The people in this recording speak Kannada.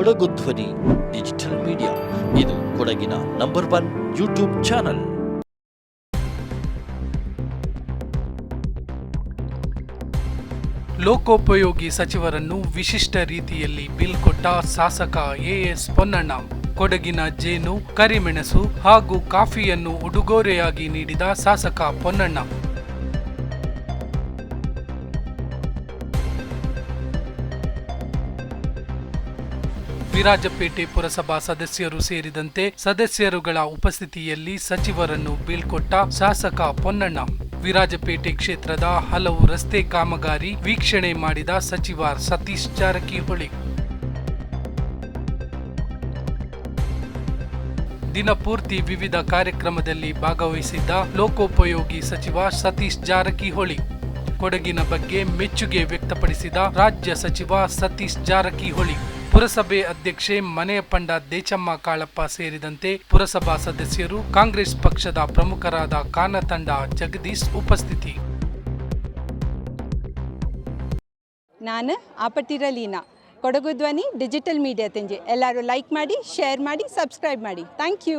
ಕೊಡಗು ಧ್ವನಿ, ಡಿಜಿಟಲ್ ಮೀಡಿಯಾ. ಇದು ಕೊಡಗಿನ ನಂಬರ್ ಒನ್ ಯೂಟ್ಯೂಬ್ ಚಾನಲ್. ಲೋಕೋಪಯೋಗಿ ಸಚಿವರನ್ನು ವಿಶಿಷ್ಟ ರೀತಿಯಲ್ಲಿ ಬಿಲ್ ಕೊಟ್ಟ ಶಾಸಕ ಎಎಸ್ ಪೊನ್ನಣ್ಣ, ಕೊಡಗಿನ ಜೇನು, ಕರಿಮೆಣಸು ಹಾಗೂ ಕಾಫಿಯನ್ನು ಉಡುಗೊರೆಯಾಗಿ ನೀಡಿದ ಶಾಸಕ ಪೊನ್ನಣ್ಣ. ವಿರಾಜಪೇಟೆ ಪುರಸಭಾ ಸದಸ್ಯರು ಸೇರಿದಂತೆ ಸದಸ್ಯರುಗಳ ಉಪಸ್ಥಿತಿಯಲ್ಲಿ ಸಚಿವರನ್ನು ಬೀಳ್ಕೊಟ್ಟ ಶಾಸಕ ಪೊನ್ನಣ್ಣ. ವಿರಾಜಪೇಟೆ ಕ್ಷೇತ್ರದ ಹಲವು ರಸ್ತೆ ಕಾಮಗಾರಿ ವೀಕ್ಷಣೆ ಮಾಡಿದ ಸಚಿವ ಸತೀಶ್ ಜಾರಕಿಹೊಳಿ. ದಿನಪೂರ್ತಿ ವಿವಿಧ ಕಾರ್ಯಕ್ರಮದಲ್ಲಿ ಭಾಗವಹಿಸಿದ್ದ ಲೋಕೋಪಯೋಗಿ ಸಚಿವ ಸತೀಶ್ ಜಾರಕಿಹೊಳಿ. ಕೊಡಗಿನ ಬಗ್ಗೆ ಮೆಚ್ಚುಗೆ ವ್ಯಕ್ತಪಡಿಸಿದ ರಾಜ್ಯ ಸಚಿವ ಸತೀಶ್ ಜಾರಕಿಹೊಳಿ. ಪುರಸಭೆ ಅಧ್ಯಕ್ಷೆ ಮನೆಯ ಪಂಡ ದೇಚಮ್ಮ ಕಾಳಪ್ಪ ಸೇರಿದಂತೆ ಪುರಸಭಾ ಸದಸ್ಯರು ಕಾಂಗ್ರೆಸ್ ಪಕ್ಷದ ಪ್ರಮುಖರಾದ ಕಾನತಂಡ ಜಗದೀಶ್ ಉಪಸ್ಥಿತಿ. ನಾನು ಆಪಟ್ಟಿರ ಲೀನಾ ಕೊಡಗು ಧ್ವನಿ ಡಿಜಿಟಲ್ ಮೀಡಿಯಾ ತಂಜೆ ಎಲ್ಲರೂ ಲೈಕ್ ಮಾಡಿ, ಶೇರ್ ಮಾಡಿ, ಸಬ್ಸ್ಕ್ರೈಬ್ ಮಾಡಿ. Thank you.